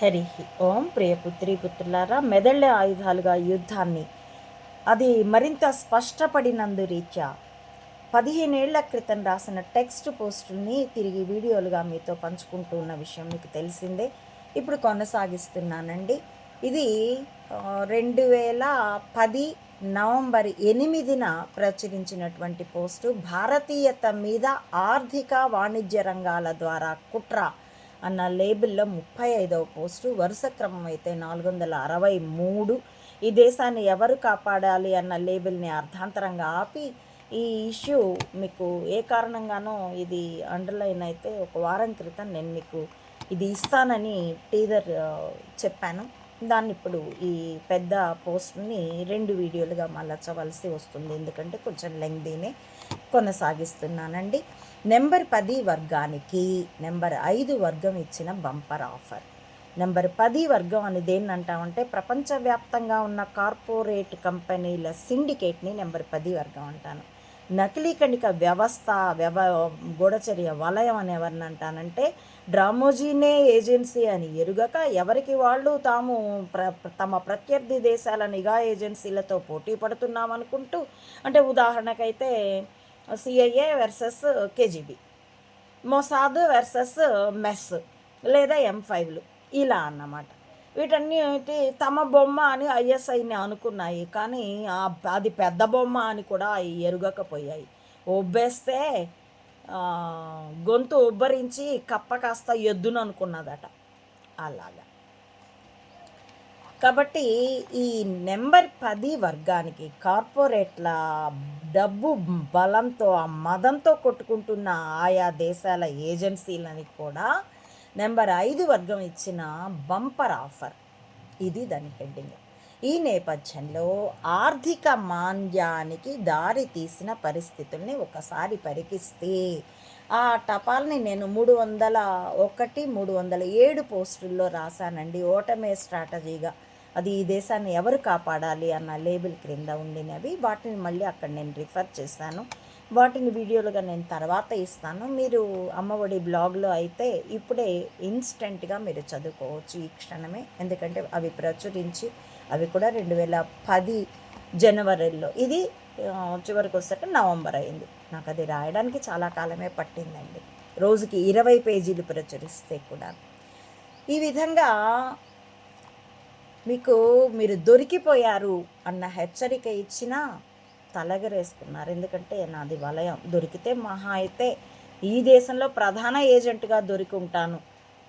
హరి ఓం ప్రియపుత్రి పుత్రులారా మెదళ్ళ ఆయుధాలుగా యుద్ధాన్ని అది మరింత స్పష్టపడినందు రీత్యా పదిహేనేళ్ళ క్రితం రాసిన టెక్స్ట్ పోస్టుల్ని తిరిగి వీడియోలుగా మీతో పంచుకుంటూ ఉన్న విషయం మీకు తెలిసిందే. ఇప్పుడు కొనసాగిస్తున్నానండి. ఇది రెండు వేల పది నవంబర్ ఎనిమిదిన ప్రచురించినటువంటి పోస్టు. భారతీయత మీద ఆర్థిక వాణిజ్య రంగాల ద్వారా కుట్ర అన్న లేబుల్లో ముప్పై ఐదవ పోస్టు వరుస క్రమం అయితే నాలుగు వందల అరవై మూడు. ఈ దేశాన్ని ఎవరు కాపాడాలి అన్న లేబుల్ని అర్థాంతరంగా ఆపి ఈ ఇష్యూ మీకు ఏ కారణంగానో ఇది అండర్లైన్ అయితే ఒక వారం క్రితం నేను మీకు ఇది ఇస్తానని టీజర్ చెప్పాను. దాన్ని ఇప్పుడు ఈ పెద్ద పోస్ట్ని రెండు వీడియోలుగా మలచవలసి వస్తుంది. ఎందుకంటే కొంచెం లెంగ్దీనే కొనసాగిస్తున్నానండి. నెంబర్ పది వర్గానికి నెంబర్ ఐదు వర్గం ఇచ్చిన బంపర్ ఆఫర్. నెంబర్ పది వర్గం అని ఏంటంటామంటే ప్రపంచవ్యాప్తంగా ఉన్న కార్పొరేట్ కంపెనీల సిండికేట్ని నెంబర్ పది వర్గం అంటాను. నకిలీ కణిక వ్యవస్థ వ్యవ గూఢచర్య వలయం అని ఎవరిని అంటానంటే డ్రామోజీనే ఏజెన్సీ అని ఎరుగక ఎవరికి వాళ్ళు తాము ప్ర తమ ప్రత్యర్థి దేశాల నిఘా ఏజెన్సీలతో పోటీ పడుతున్నామనుకుంటూ అంటే ఉదాహరణకైతే CIA versus KGB Mossad versus mess లేదా ఎం ఫైవ్లు ఇలా అన్నమాట. వీటన్నిటి తమ బొమ్మ అని ఐఎస్ఐని అనుకున్నాయి. కానీ అది పెద్ద బొమ్మ అని కూడా అవి ఎరుగకపోయాయి. ఒబ్బేస్తే గొంతు ఉబ్బరించి కప్ప కాస్త ఎద్దును అనుకున్నదట అలాగా. కాబట్టి ఈ నెంబర్ పది వర్గానికి కార్పొరేట్ల డబ్బు బలంతో ఆ మదంతో కొట్టుకుంటున్న ఆయా దేశాల ఏజెన్సీలని కూడా నెంబర్ ఐదు వర్గం ఇచ్చిన బంపర్ ఆఫర్. ఇది దాని హెడ్డింగ్. ఈ నేపథ్యంలో ఆర్థిక మాంద్యానికి దారి తీసిన పరిస్థితుల్ని ఒకసారి పరికిస్తే ఆ టపాల్ని నేను మూడు వందల ఒకటి మూడు వందల ఏడు పోస్టుల్లో రాశానండి. ఓటమే స్ట్రాటజీగా. అది ఈ దేశాన్ని ఎవరు కాపాడాలి అన్న లేబుల్ క్రింద ఉండినవి. వాటిని మళ్ళీ అక్కడ నేను రిఫర్ చేశాను వాటిని వీడియోలుగా నేను తర్వాత ఇస్తాను. మీరు అమ్మఒడి బ్లాగ్లో అయితే ఇప్పుడే ఇన్స్టెంట్గా మీరు చదువుకోవచ్చు ఈ క్షణమే. ఎందుకంటే అవి ప్రచురించి అవి కూడా రెండు వేల పది జనవరిలో. ఇది చివరికి వచ్చాక నవంబర్ అయింది. నాకు అది రాయడానికి చాలా కాలమే పట్టిందండి. రోజుకి ఇరవై పేజీలు ప్రచురిస్తే కూడా. ఈ విధంగా మీకు మీరు దొరికిపోయారు అన్న హెచ్చరిక ఇచ్చినా తలగరేసుకున్నారు. ఎందుకంటే నాది వలయం. దొరికితే మహా అయితే ఈ దేశంలో ప్రధాన ఏజెంట్గా దొరికి ఉంటాను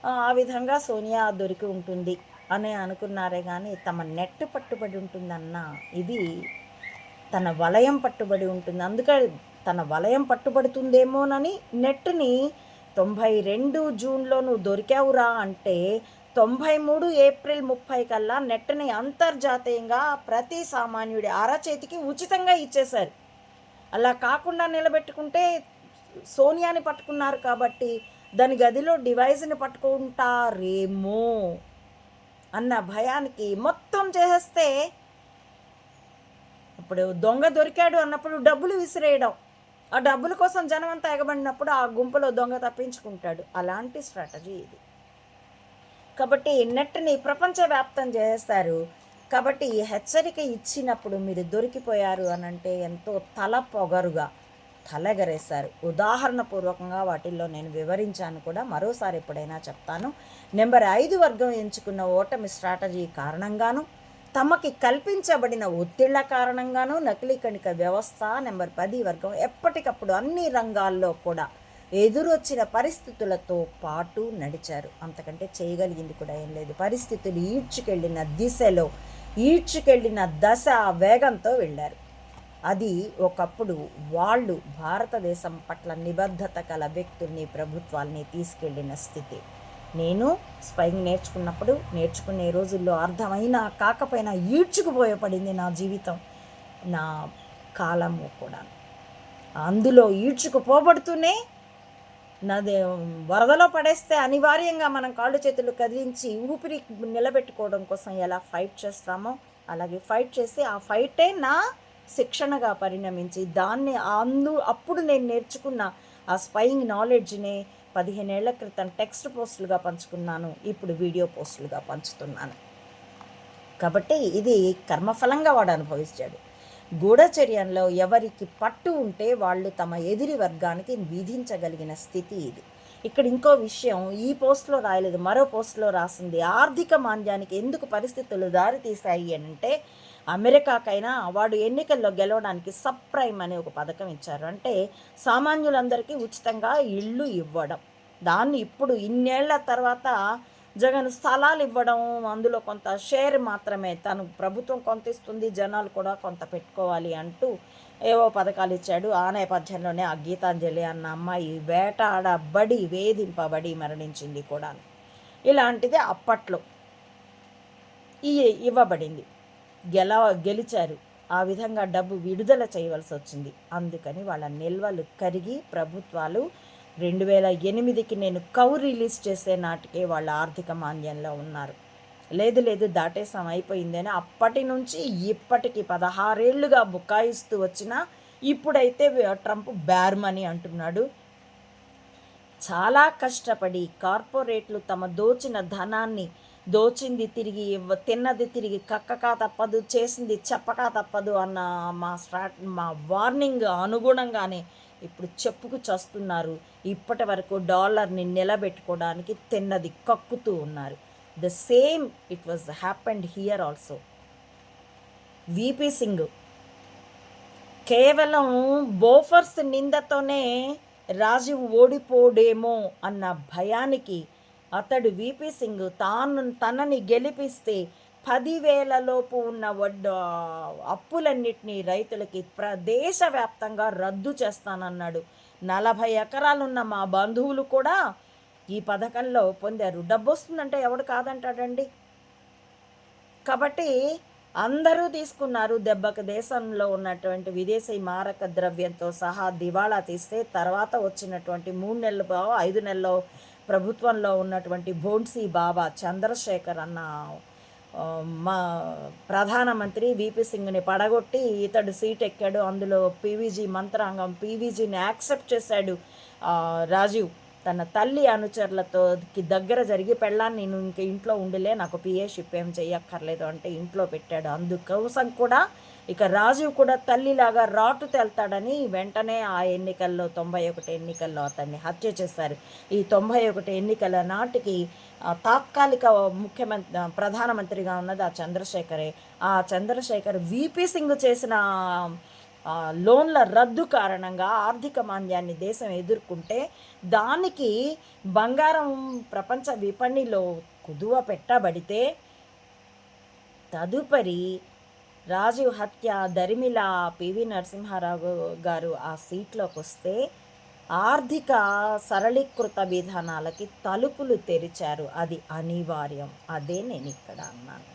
ఆ విధంగా సోనియా దొరికి ఉంటుంది అని అనుకున్నారే కానీ తమ నెట్ పట్టుబడి ఉంటుందన్న ఇది తన వలయం పట్టుబడి ఉంటుంది. అందుకే తన వలయం పట్టుబడుతుందేమోనని నెట్ని తొంభై రెండు జూన్లో నువ్వు దొరికావురా అంటే తొంభై మూడు ఏప్రిల్ ముప్పై కల్లా నెట్ని అంతర్జాతీయంగా ప్రతి సామాన్యుడి అరచేతికి ఉచితంగా ఇచ్చేశారు. అలా కాకుండా నిలబెట్టుకుంటే సోనియాని పట్టుకున్నారు కాబట్టి దాని గదిలో డివైజ్ని పట్టుకుంటారేమో అన్న భయానికి మొత్తం చేసేస్తే ఇప్పుడు దొంగ దొరికాడు అన్నప్పుడు డబ్బులు విసిరేయడం. ఆ డబ్బుల కోసం జనం అంతా ఎగబడినప్పుడు ఆ గుంపులో దొంగ తప్పించుకుంటాడు. అలాంటి స్ట్రాటజీ ఇది. కాబట్టి నెట్ని ప్రపంచవ్యాప్తం చేస్తారు. కాబట్టి ఈ హెచ్చరిక ఇచ్చినప్పుడు మీరు దొరికిపోయారు అని అంటే ఎంతో తల పొగరుగా తలగరేశారు. ఉదాహరణ పూర్వకంగా వాటిల్లో నేను వివరించాను కూడా. మరోసారి ఎప్పుడైనా చెప్తాను. నెంబర్ ఐదు వర్గం ఎంచుకున్న ఓటమి స్ట్రాటజీ కారణంగాను తమకి కల్పించబడిన ఒత్తిళ్ళ కారణంగాను నకిలీ కణిక వ్యవస్థ నెంబర్ పది వర్గం ఎప్పటికప్పుడు అన్ని రంగాల్లో కూడా ఎదురొచ్చిన పరిస్థితులతో పాటు నడిచారు. అంతకంటే చేయగలిగింది కూడా ఏం లేదు. పరిస్థితులు ఈడ్చుకెళ్ళిన దిశలో ఈడ్చుకెళ్ళిన దశ వేగంతో వెళ్ళారు. అది ఒకప్పుడు వాళ్ళు భారతదేశం పట్ల నిబద్ధత గల వ్యక్తుల్ని ప్రభుత్వాల్ని తీసుకెళ్ళిన స్థితి. నేను స్పైంగ్ నేర్చుకున్నప్పుడు నేర్చుకునే రోజుల్లో అర్థమైనా కాకపోయినా ఈడ్చుకుపోయపడింది నా జీవితం నా కాలము కూడా అందులో ఈడ్చుకుపోబడుతూనే నది వరదలో పడేస్తే అనివార్యంగా మనం కాళ్ళు చేతులు కదిలించి ఊపిరి నిలబెట్టుకోవడం కోసం ఎలా ఫైట్ చేస్తామో అలాగే ఫైట్ చేసి ఆ ఫైటే నా శిక్షణగా పరిణమించి దాన్ని అందు అప్పుడు నేను నేర్చుకున్న ఆ స్పైయింగ్ నాలెడ్జ్ని పదిహేనేళ్ళ క్రితం టెక్స్ట్ పోస్టులుగా పంచుకున్నాను ఇప్పుడు వీడియో పోస్టులుగా పంచుతున్నాను. కాబట్టి ఇది కర్మఫలంగా వాడు అనుభవించాడు. గూఢచర్యంలో ఎవరికి పట్టు ఉంటే వాళ్ళు తమ ఎదిరి వర్గానికి విధించగలిగిన స్థితి ఇది. ఇక్కడ ఇంకో విషయం ఈ పోస్ట్లో రాయలేదు మరో పోస్ట్లో రాసింది. ఆర్థిక మాంద్యానికి ఎందుకు పరిస్థితులు దారితీశాయి అని అంటే అమెరికాకైనా వాడు ఎన్నికల్లో గెలవడానికి సబ్ ప్రైమ్ అనే ఒక పథకం ఇచ్చారు. అంటే సామాన్యులందరికీ ఉచితంగా ఇళ్ళు ఇవ్వడం. దాన్ని ఇప్పుడు ఇన్నేళ్ళ తర్వాత జగన్ స్థలాలు ఇవ్వడం అందులో కొంత షేర్ మాత్రమే తను ప్రభుత్వం కొంత ఇస్తుంది జనాలు కూడా కొంత పెట్టుకోవాలి అంటూ ఏవో పథకాలు ఇచ్చాడు. ఆ నేపథ్యంలోనే ఆ గీతాంజలి అన్న అమ్మాయి వేటాడబడి వేధింపబడి మరణించింది కూడా. ఇలాంటిది అప్పట్లో ఈ ఇవ్వబడింది. గెల గెలిచారు. ఆ విధంగా డబ్బు విడుదల చేయవలసి వచ్చింది. అందుకని వాళ్ళ నిల్వలు కరిగి ప్రభుత్వాలు రెండు వేల ఎనిమిదికి నేను కౌ రిలీజ్ చేసే నాటికే వాళ్ళ ఆర్థిక మాంద్యంలో ఉన్నారు. లేదు లేదు దాటేసం అయిపోయిందని? అప్పటి నుంచి ఇప్పటికి పదహారేళ్ళుగా బుకాయిస్తూ వచ్చిన ఇప్పుడైతే ట్రంప్ బ్యార్మని అంటున్నాడు. చాలా కష్టపడి కార్పొరేట్లు తమ దోచిన ధనాన్ని దోచింది తిరిగి ఇవ్వ- తిన్నది తిరిగి కక్కకా తప్పదు చేసింది చెప్పకా తప్పదు అన్న మా స్ట్రాట్ మా వార్నింగ్ అనుగుణంగానే ఇప్పుడు చెప్పుకు చస్తున్నారు. ఇప్పటి వరకు డాలర్ని నిలబెట్టుకోవడానికి తిన్నది కక్కుతూ ఉన్నారు. The same it was happened here also VP Singh కేవలం బోఫర్స్ నిందతోనే రాజీవ్ ఓడిపోడేమో అన్న భయానికి అతడు విపి సింగ్ తాను తనని గెలిపిస్తే పదివేలలోపు ఉన్న వడ్డ అప్పులన్నిటినీ రైతులకి ప్రదేశవ్యాప్తంగా రద్దు చేస్తానన్నాడు. నలభై ఎకరాలున్న మా బంధువులు కూడా ఈ పథకంలో పొందారు. డబ్బు వస్తుందంటే ఎవడు కాదంటాడండి? కాబట్టి అందరూ తీసుకున్నారు. దెబ్బకు దేశంలో ఉన్నటువంటి విదేశీ మారక ద్రవ్యంతో సహా దివాళా తీస్తే తర్వాత వచ్చినటువంటి మూడు నెలలు ఐదు నెలలో ప్రభుత్వంలో ఉన్నటువంటి బోన్సీ బాబా చంద్రశేఖర్ అన్న మా ప్రధానమంత్రి విపి సింగ్ని పడగొట్టి ఇతడు సీట్ ఎక్కాడు. అందులో పీవీజీ మంత్రాంగం పీవీజీని యాక్సెప్ట్ చేశాడు. రాజీవ్ తన తల్లి అనుచరులతో దగ్గర జరిగి పెళ్ళాన్ని నేను ఇంక ఇంట్లో ఉండిలే నాకు పిఏ షిప్ ఏం చెయ్యక్కర్లేదు అంటే ఇంట్లో పెట్టాడు. అందుకోసం కూడా ఇక రాజీవ్ కూడా తల్లిలాగా రాటు తెల్తాడని వెంటనే ఆ ఎన్నికల్లో తొంభై ఒకటి ఎన్నికల్లో అతన్ని హత్య చేశారు. ఈ తొంభై ఒకటి ఎన్నికల నాటికి తాత్కాలిక ముఖ్యమంత్రి ప్రధానమంత్రిగా ఉన్నది ఆ చంద్రశేఖరే. ఆ చంద్రశేఖర్ విపి సింగ్ చేసిన లోన్ల రద్దు కారణంగా ఆర్థిక మాంద్యాన్ని దేశం ఎదుర్కొంటే దానికి బంగారం ప్రపంచ విపణిలో కుదువ పెట్టబడితే తదుపరి రాజీవ్ హత్య దరిమిల పివి నరసింహారావు గారు ఆ సీట్లోకి వస్తే ఆర్థిక సరళీకృత విధానాలకి తలుపులు తెరిచారు. అది అనివార్యం. అదే నేను ఇక్కడ అన్నాను.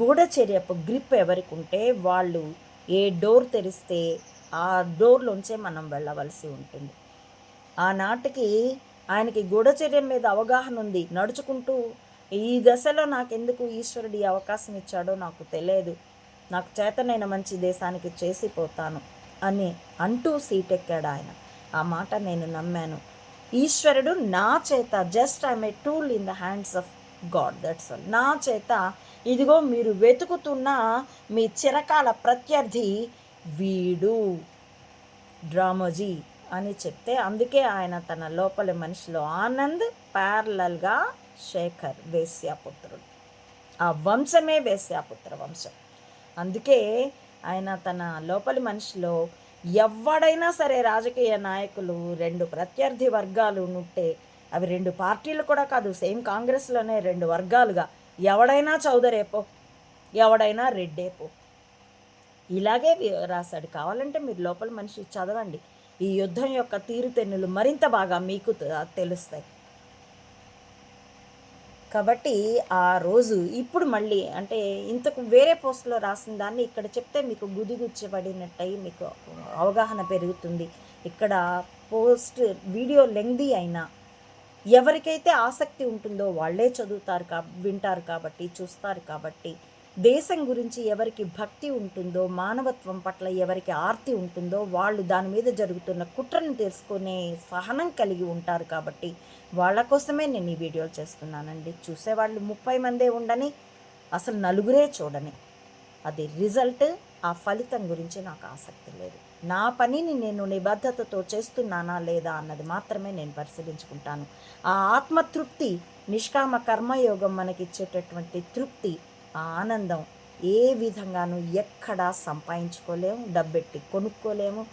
గూఢచర్యపు గ్రిప్ ఎవరికి ఉంటే వాళ్ళు ఏ డోర్ తెరిస్తే ఆ డోర్లోంచే మనం వెళ్ళవలసి ఉంటుంది. ఆనాటికి ఆయనకి గూఢచర్యం మీద అవగాహన ఉంది. నడుచుకుంటూ ఈ దశలో నాకెందుకు ఈశ్వరుడు ఈ అవకాశం ఇచ్చాడో నాకు తెలియదు. నాకు చేతనైన మంచి దేశానికి చేసిపోతాను అని అంటూ సీటెక్కాడు ఆయన. ఆ మాట నేను నమ్మాను. ఈశ్వరుడు నా చేత just I'm may tool in the hands of god that's all నా చేత ఇదిగో మీరు వెతుకుతున్న మీ చిరకాల ప్రత్యర్థి వీడు డ్రామోజీ అని చెప్తే అందుకే ఆయన తన లోపలి మనిషిలో ఆనంద్ ప్యారలల్గా శేఖర్ వేశ్యాపుత్రుడు. ఆ వంశమే వేశ్యాపుత్ర వంశం. అందుకే ఆయన తన లోపలి మనిషిలో ఎవడైనా సరే రాజకీయ నాయకులు రెండు ప్రత్యర్థి వర్గాలు ఉంటే అవి రెండు పార్టీలు కూడా కాదు సేమ్ కాంగ్రెస్లోనే రెండు వర్గాలుగా. ఎవడైనా చౌదరేపో ఎవడైనా రెడ్డేపో ఇలాగే రాశాడు. కావాలంటే మీరు లోపల మనిషి చదవండి. ఈ యుద్ధం యొక్క తీరుతెన్నులు మరింత బాగా మీకు తెలుస్తాయి. కాబట్టి ఆ రోజు ఇప్పుడు మళ్ళీ అంటే ఇంతకు వేరే పోస్ట్లో రాసిన దాన్ని ఇక్కడ చెప్తే మీకు గుదిగుచ్చబడినట్టయి మీకు అవగాహన పెరుగుతుంది. ఇక్కడ పోస్ట్ వీడియో లెంగ్దీ అయినా ఎవరికైతే ఆసక్తి ఉంటుందో వాళ్ళే చదువుతారు కా వింటారు కాబట్టి చూస్తారు కాబట్టి దేశం గురించి ఎవరికి భక్తి ఉంటుందో మానవత్వం పట్ల ఎవరికి ఆర్తి ఉంటుందో వాళ్ళు దాని మీద జరుగుతున్న కుట్రను తెలుసుకునే సహనం కలిగి ఉంటారు కాబట్టి వాళ్ళ కోసమే నేను ఈ వీడియోలు చేస్తున్నానండి. చూసేవాళ్ళు ముప్పై మందే ఉండని అసలు నలుగురే చూడని. అది రిజల్ట్ ఆ ఫలితం గురించి నాకు ఆసక్తి లేదు. నా పనిని నేను నిబద్ధతతో చేస్తున్నానా లేదా అన్నది మాత్రమే నేను పరిశీలించుకుంటాను. ఆ ఆత్మతృప్తి నిష్కామ కర్మయోగం మనకిచ్చేటటువంటి తృప్తి ఆ ఆనందం ఏ విధంగానూ ఎక్కడా సంపాదించుకోలేము డబ్బెట్టి కొనుక్కోలేము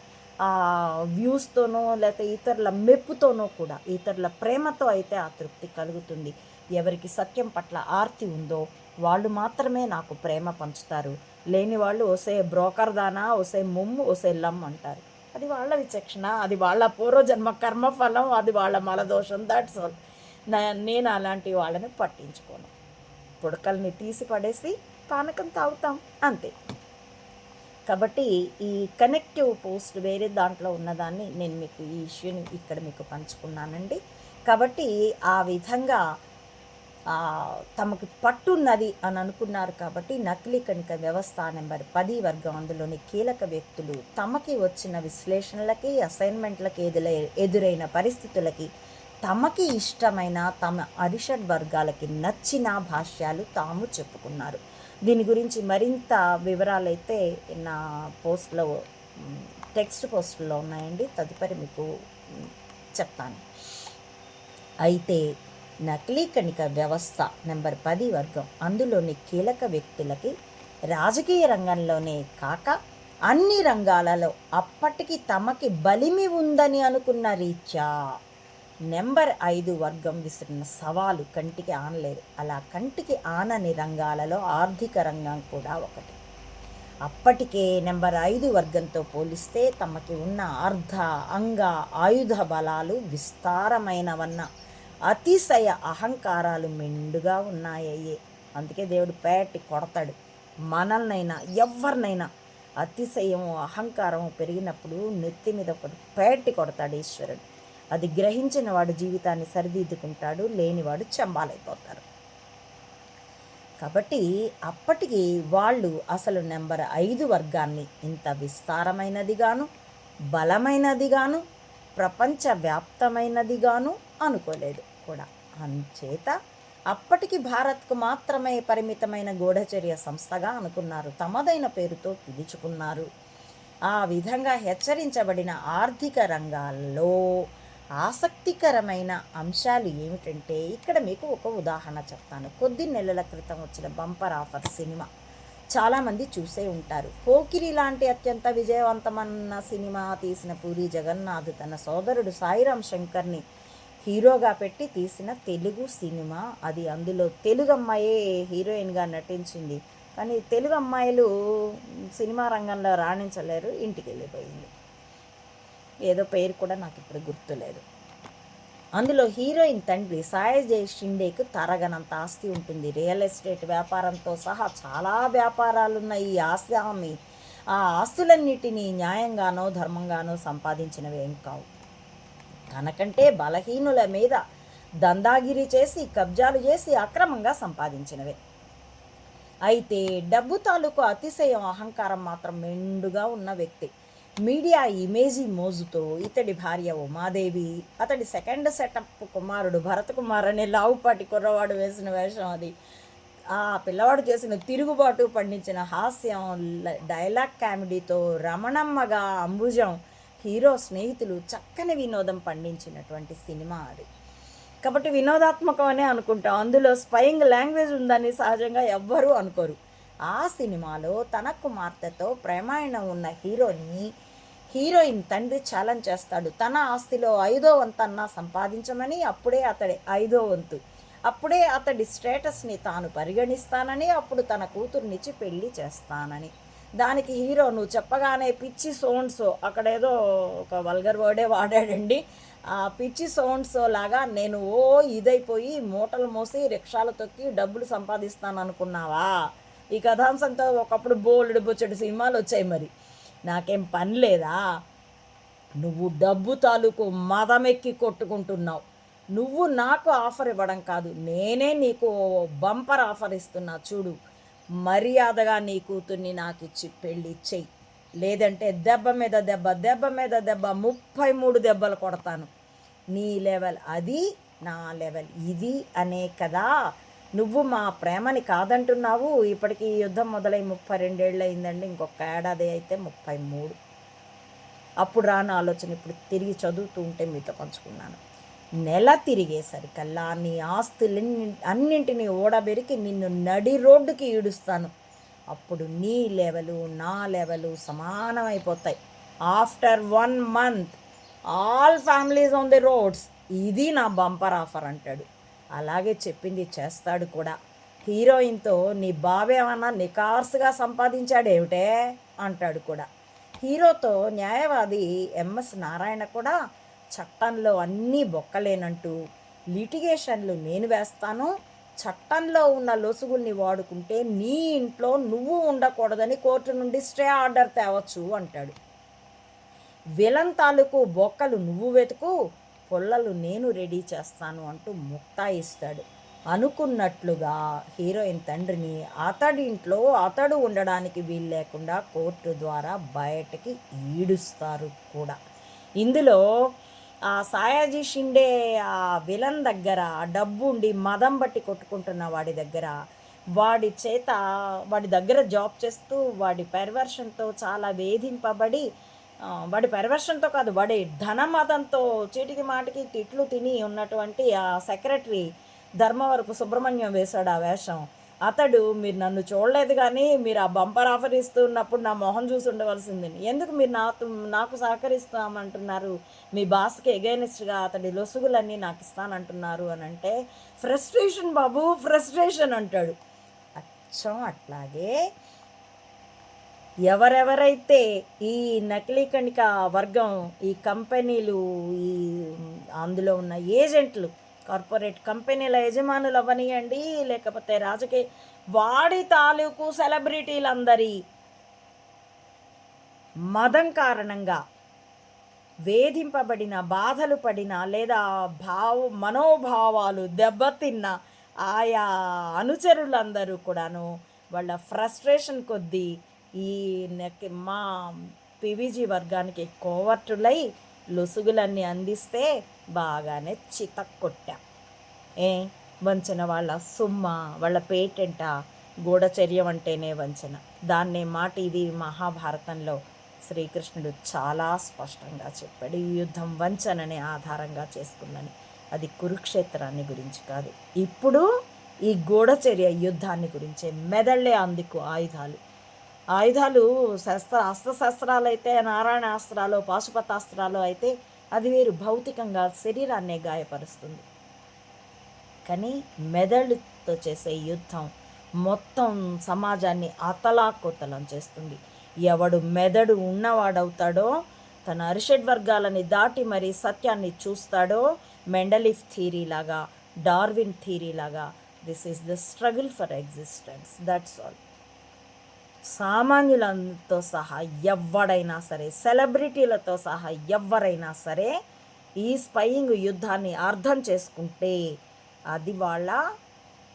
వ్యూస్తోనో లేకపోతే ఇతరుల మెప్పుతోనో కూడా ఇతరుల ప్రేమతో అయితే ఆ తృప్తి కలుగుతుంది. ఎవరికి సత్యం పట్ల ఆర్తి ఉందో వాళ్ళు మాత్రమే నాకు ప్రేమ పంచుతారు. లేని వాళ్ళు ఒసే బ్రోకర్ దానా ఒసే ముమ్ము ఒసే లమ్ అంటారు. అది వాళ్ళ విచక్షణ అది వాళ్ళ పూర్వజన్మ కర్మఫలం అది వాళ్ళ మలదోషం దాట్స్ ఆల్ నేను అలాంటి వాళ్ళని పట్టించుకోను. పుడకల్ని తీసి పడేసి పానకం తాగుతాం అంతే. కాబట్టి ఈ కనెక్టివ్ పోస్ట్ వేరే దాంట్లో ఉన్నదాన్ని నేను మీకు ఈ ఇష్యూని ఇక్కడ మీకు పంచుకున్నానండి. కాబట్టి ఆ విధంగా తమకు పట్టున్నది అని అనుకున్నారు కాబట్టి నకిలీ కణిక వ్యవస్థ నెంబర్ పది వర్గం అందులోని కీలక వ్యక్తులు తమకి వచ్చిన విశ్లేషణలకి అసైన్మెంట్లకి ఎదురై ఎదురైన పరిస్థితులకి తమకి ఇష్టమైన తమ అరిషడ్ వర్గాలకి నచ్చిన భాష్యాలు తాము చెప్పుకున్నారు. దీని గురించి మరింత వివరాలైతే నా పోస్ట్లో టెక్స్ట్ పోస్ట్లో ఉన్నాయండి. తదుపరి మీకు చెప్తాను. అయితే నకిలీ కణిక వ్యవస్థ నెంబర్ పది వర్గం. అందులోని కీలక వ్యక్తులకి రాజకీయ రంగంలోనే కాక అన్ని రంగాలలో అప్పటికి తమకి బలిమి ఉందని అనుకున్న రీత్యా నెంబర్ ఐదు వర్గం విసిరిన సవాలు కంటికి ఆనలేదు. అలా కంటికి ఆనని రంగాలలో ఆర్థిక రంగం కూడా ఒకటి. అప్పటికే నెంబర్ ఐదు వర్గంతో పోలిస్తే తమకి ఉన్న అర్ధ అంగ ఆయుధ బలాలు విస్తారమైనవన్న అతిశయ అహంకారాలు మెండుగా ఉన్నాయ్యే అందుకే దేవుడు పేటి కొడతాడు. మనల్నైనా ఎవరినైనా అతిశయం అహంకారం పెరిగినప్పుడు నెత్తి మీద ఒకటి పేటి కొడతాడు ఈశ్వరుడు. అది గ్రహించిన వాడు జీవితాన్ని సరిదిద్దుకుంటాడు లేనివాడు చంబాలైపోతారు కాబట్టి అప్పటికి వాళ్ళు అసలు నెంబర్ ఐదు వర్గాన్ని ఇంత విస్తారమైనదిగాను బలమైనదిగాను ప్రపంచవ్యాప్తమైనదిగాను అనుకోలేదు కూడా. అంచేత అప్పటికి భారత్కు మాత్రమే పరిమితమైన గూఢచర్య సంస్థగా అనుకున్నారు. తమదైన పేరుతో పిలుచుకున్నారు. ఆ విధంగా హెచ్చరించబడిన ఆర్థిక రంగాల్లో ఆసక్తికరమైన అంశాలు ఏమిటంటే ఇక్కడ మీకు ఒక ఉదాహరణ చెప్తాను. కొద్ది నెలల క్రితం వచ్చిన బంపర్ ఆఫర్ సినిమా. చాలామంది చూసే ఉంటారు. పోకిరి లాంటి అత్యంత విజయవంతమన్న సినిమా తీసిన పూరి జగన్నాథ్ తన సోదరుడు సాయిరామ్ శంకర్ని హీరోగా పెట్టి తీసిన తెలుగు సినిమా. అది అందులో తెలుగు అమ్మాయే హీరోయిన్గా నటించింది. కానీ తెలుగు అమ్మాయిలు సినిమా రంగంలో రాణించలేరు ఇంటికి వెళ్ళిపోయింది ఏదో పేరు కూడా నాకు ఇప్పుడు గుర్తులేదు. అందులో హీరోయిన్ తండ్రి సాయి షిండేకు తరగనంత ఆస్తి ఉంటుంది. రియల్ ఎస్టేట్ వ్యాపారంతో సహా చాలా వ్యాపారాలు ఉన్నాయి ఈ ఆస్తి ఆ ఆస్తులన్నిటినీ న్యాయంగానో ధర్మంగానో సంపాదించినవేం కావు. తనకంటే బలహీనుల మీద దందాగిరి చేసి కబ్జాలు చేసి అక్రమంగా సంపాదించినవే. అయితే డబ్బు తాలూకు అతిశయం అహంకారం మాత్రం మెండుగా ఉన్న వ్యక్తి. మీడియా ఇమేజీ మోజుతో ఇతడి భార్య ఉమాదేవి అతడి సెకండ్ సెటప్ కుమారుడు భరత్ కుమార్ అనే లావుపాటి కుర్రవాడు వేసిన వేషం అది. ఆ పిల్లవాడు చేసిన తిరుగుబాటు పండించిన హాస్యం డైలాగ్ కామెడీతో రమణమ్మగా అంబుజం హీరో స్నేహితులు చక్కని వినోదం పండించినటువంటి సినిమా అది. కాబట్టి వినోదాత్మకమనే అనుకుంటాం. అందులో స్పయింగ్ లాంగ్వేజ్ ఉందని సహజంగా ఎవ్వరూ అనుకోరు. ఆ సినిమాలో తన కుమార్తెతో ప్రేమాయణం ఉన్న హీరోని హీరోయిన్ తండ్రి ఛాలెంజ్ చేస్తాడు. తన ఆస్తిలో ఐదో వంతన్నా సంపాదించమని అప్పుడే అతడి ఐదో వంతు. అప్పుడే అతడి స్టేటస్ని తాను పరిగణిస్తానని అప్పుడు తన కూతుర్నిచ్చి పెళ్ళి చేస్తానని. దానికి హీరో నువ్వు చెప్పగానే పిచ్చి సోన్సో అక్కడేదో ఒక వల్గర్ వర్డే వాడాడండి. ఆ పిచ్చి సోన్సో లాగా నేను ఓ ఇదైపోయి మూటలు మోసి రిక్షాలు తొక్కి డబ్బులు సంపాదిస్తాను అనుకున్నావా ఈ కథాంశంతో ఒకప్పుడు బోల్డ్ బొచ్చడి సినిమాలు వచ్చాయి మరి. నాకేం పని లేదా? నువ్వు డబ్బు తాలూకు మదమెక్కి కొట్టుకుంటున్నావు. నువ్వు నాకు ఆఫర్ ఇవ్వడం కాదు. నేనే నీకు బంపర్ ఆఫర్ ఇస్తున్నా చూడు. మర్యాదగా నీ కూతుర్ని నాకు ఇచ్చి పెళ్ళి చెయ్యి. లేదంటే దెబ్బ మీద దెబ్బ దెబ్బ మీద దెబ్బ ముప్పై మూడు దెబ్బలు కొడతాను. నీ లెవెల్ అది నా లెవెల్ ఇది అనే కదా. నువ్వు మా ప్రేమని కాదంటున్నావు. ఇప్పటికి ఈ యుద్ధం మొదలై ముప్పై రెండేళ్ళు అయిందండి. ఇంకొక ఏడాది అయితే ముప్పై మూడు. అప్పుడు రాని ఆలోచన ఇప్పుడు తిరిగి చదువుతూ ఉంటే మీతో పంచుకున్నాను. నెల తిరిగేసరికల్లా నీ ఆస్తులన్ని అన్నింటినీ ఓడబెరికి నిన్ను నడి రోడ్డుకి ఈడుస్తాను. అప్పుడు నీ లెవెలు నా level సమానమైపోతాయి. After one month all families on the roads. ఇది నా బంపర్ ఆఫర్ అంటాడు. అలాగే చెప్పింది చేస్తాడు కూడా. హీరోయిన్తో నీ బావేమన్నా నికార్సుగా సంపాదించాడేమిటే? అంటాడు కూడా. హీరోతో న్యాయవాది ఎంఎస్ నారాయణ కూడా చట్టంలో అన్నీ బొక్కలేనంటూ లిటిగేషన్లు నేను వేస్తాను. చట్టంలో ఉన్న లొసుగుల్ని వాడుకుంటే నీ ఇంట్లో నువ్వు ఉండకూడదని కోర్టు నుండి స్టే ఆర్డర్ తేవచ్చు అంటాడు. విలన్ తాలూకు బొక్కలు నువ్వు వెతుకు పొల్లలు నేను రెడీ చేస్తాను అంటూ ముక్తాయిస్తాడు. అనుకున్నట్లుగా హీరోయిన్ తండ్రిని అతడి ఇంట్లో అతడు ఉండడానికి వీలు లేకుండా కోర్టు ద్వారా బయటకి ఈడుస్తారు కూడా. ఇందులో ఆ సాయాజీ షిండే ఆ విలన్ దగ్గర డబ్బు ఉండి మదం బట్టి కొట్టుకుంటున్న వాడి దగ్గర వాడి చేత వాడి దగ్గర జాబ్ చేస్తూ వాడి పెర్వర్షన్తో చాలా వేధింపబడి వాడి పెర్వర్షన్తో కాదు వాడి ధనమతంతో చీటికి మాటికి తిట్లు తిని ఉన్నటువంటి ఆ సెక్రటరీ ధర్మవరపు సుబ్రహ్మణ్యం వేశాడు ఆ వేషం. అతడు మీరు నన్ను చూడలేదు కానీ మీరు ఆ బంపర్ ఆఫర్ ఇస్తున్నప్పుడు నా మొహం చూసి ఉండవలసింది. ఎందుకు మీరు నాతో నాకు సహకరిస్తామంటున్నారు? మీ బాస్కి ఎగైనిస్ట్గా అతడి లొసుగులన్నీ నాకు ఇస్తానంటున్నారు అని అంటే ఫ్రస్ట్రేషన్ బాబు ఫ్రస్ట్రేషన్ అంటాడు. అచ్చం అట్లాగే ఎవరెవరైతే ఈ నకిలీ కణిక వర్గం ఈ కంపెనీలు ఈ అందులో ఉన్న ఏజెంట్లు కార్పొరేట్ కంపెనీల యజమానులు అవ్వనియండి లేకపోతే రాజకీయ వాడి తాలూకు సెలబ్రిటీలందరి మదం కారణంగా వేధింపబడిన బాధలు పడిన లేదా భావ మనోభావాలు దెబ్బతిన్న ఆయా అనుచరులందరూ కూడాను వాళ్ళ ఫ్రస్ట్రేషన్ కొద్దీ ఈ మా పివిజీ వర్గానికి కోవర్టులై లొసుగులన్నీ అందిస్తే బాగానే చితక్కొట్టాం ఏ? వంచన వాళ్ళ సుమ్మ వాళ్ళ పేటెంట? గూఢచర్యం అంటేనే వంచన. దాన్నే మాట ఇది మహాభారతంలో శ్రీకృష్ణుడు చాలా స్పష్టంగా చెప్పాడు. ఈ యుద్ధం వంచనని ఆధారంగా చేసుకున్నాను అది కురుక్షేత్రాన్ని గురించి కాదు. ఇప్పుడు ఈ గూఢచర్య యుద్ధాన్ని గురించే మెదళ్ళే అందుకు ఆయుధాలు. ఆయుధాలు శస్త్ర అస్త్రశస్త్రాలు అయితే నారాయణ అస్త్రాలు పాశుపతాస్త్రాలు అయితే అది వేరు భౌతికంగా శరీరాన్నే గాయపరుస్తుంది. కానీ మెదడుతో చేసే యుద్ధం మొత్తం సమాజాన్ని అతలాకుతలం చేస్తుంది. ఎవడు మెదడు ఉన్నవాడవుతాడో తన అరిషడ్ వర్గాలని దాటి మరి సత్యాన్ని చూస్తాడో మెండలిఫ్ థీరీ లాగా డార్విన్ థీరీ లాగా this is the struggle for existence that's all. సామాన్యులతో సహా ఎవడైనా సరే సెలబ్రిటీలతో సహా ఎవరైనా సరే ఈ స్పయింగ్ యుద్ధాన్ని అర్థం చేసుకుంటే అది వాళ్ళ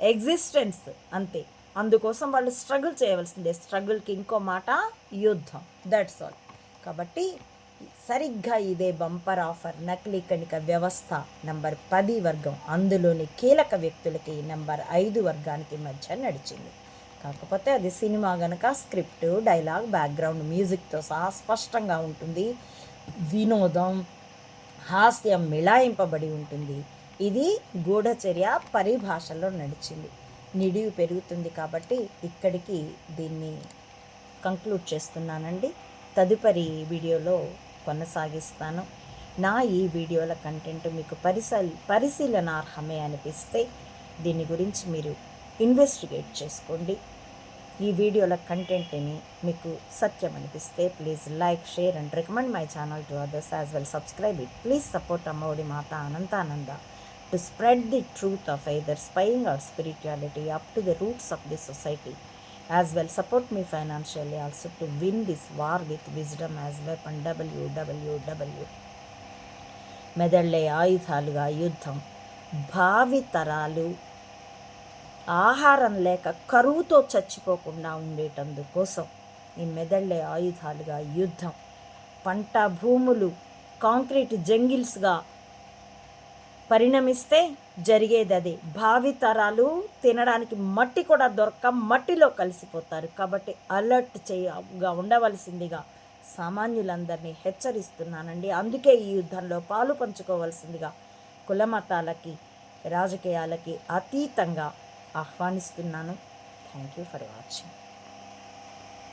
ఎగ్జిస్టెన్స్ అంతే. అందుకోసం వాళ్ళు స్ట్రగుల్ చేయవలసిందే. స్ట్రగుల్కి ఇంకో మాట యుద్ధం. దట్స్ ఆల్ కాబట్టి సరిగ్గా ఇదే బంపర్ ఆఫర్ నకిలీ కణిక వ్యవస్థ నంబర్ పది వర్గం. అందులోని కీలక వ్యక్తులకి నంబర్ ఐదు వర్గానికి మధ్య నడిచింది. కాకపోతే అది సినిమా గనక స్క్రిప్ట్ డైలాగ్ బ్యాక్గ్రౌండ్ మ్యూజిక్తో సహా స్పష్టంగా ఉంటుంది. వినోదం హాస్యం మిళాయింపబడి ఉంటుంది. ఇది గూఢచర్య పరిభాషలో నడిచింది. నిడివి పెరుగుతుంది కాబట్టి ఇక్కడికి దీన్ని కంక్లూడ్ చేస్తున్నానండి. తదుపరి వీడియోలో కొనసాగిస్తాను. నా ఈ వీడియోల కంటెంట్ మీకు పరిశీల పరిశీలనార్హమే అనిపిస్తే దీని గురించి మీరు ఇన్వెస్టిగేట్ చేసుకోండి. ఈ వీడియోల కంటెంట్ని మీకు సత్యం అనిపిస్తే please like share and recommend my channel to others as well subscribe it please support Ammaodi Mata Anantananda to spread the truth of either spying or spirituality up to the roots of the society as well support me financially also to win this war with wisdom as weapon W మెదళ్ళే ఆయుధాలుగా యుద్ధం. భావి తరాలు ఆహారం లేక కరువుతో చచ్చిపోకుండా ఉండేటందుకోసం ఈ మెదళ్ళే ఆయుధాలుగా యుద్ధం. పంట భూములు కాంక్రీట్ జంగిల్స్గా పరిణమిస్తే జరిగేది అదే భావితరాలు తినడానికి మట్టి కూడా దొరక్క మట్టిలో కలిసిపోతారు. కాబట్టి అలర్ట్ చేయగా ఉండవలసిందిగా సామాన్యులందరినీ హెచ్చరిస్తున్నానండి. అందుకే ఈ యుద్ధంలో పాలు పంచుకోవలసిందిగా కులమతాలకి రాజకీయాలకి అతీతంగా ఆహ్వానిస్తున్నాను. Thank you for watching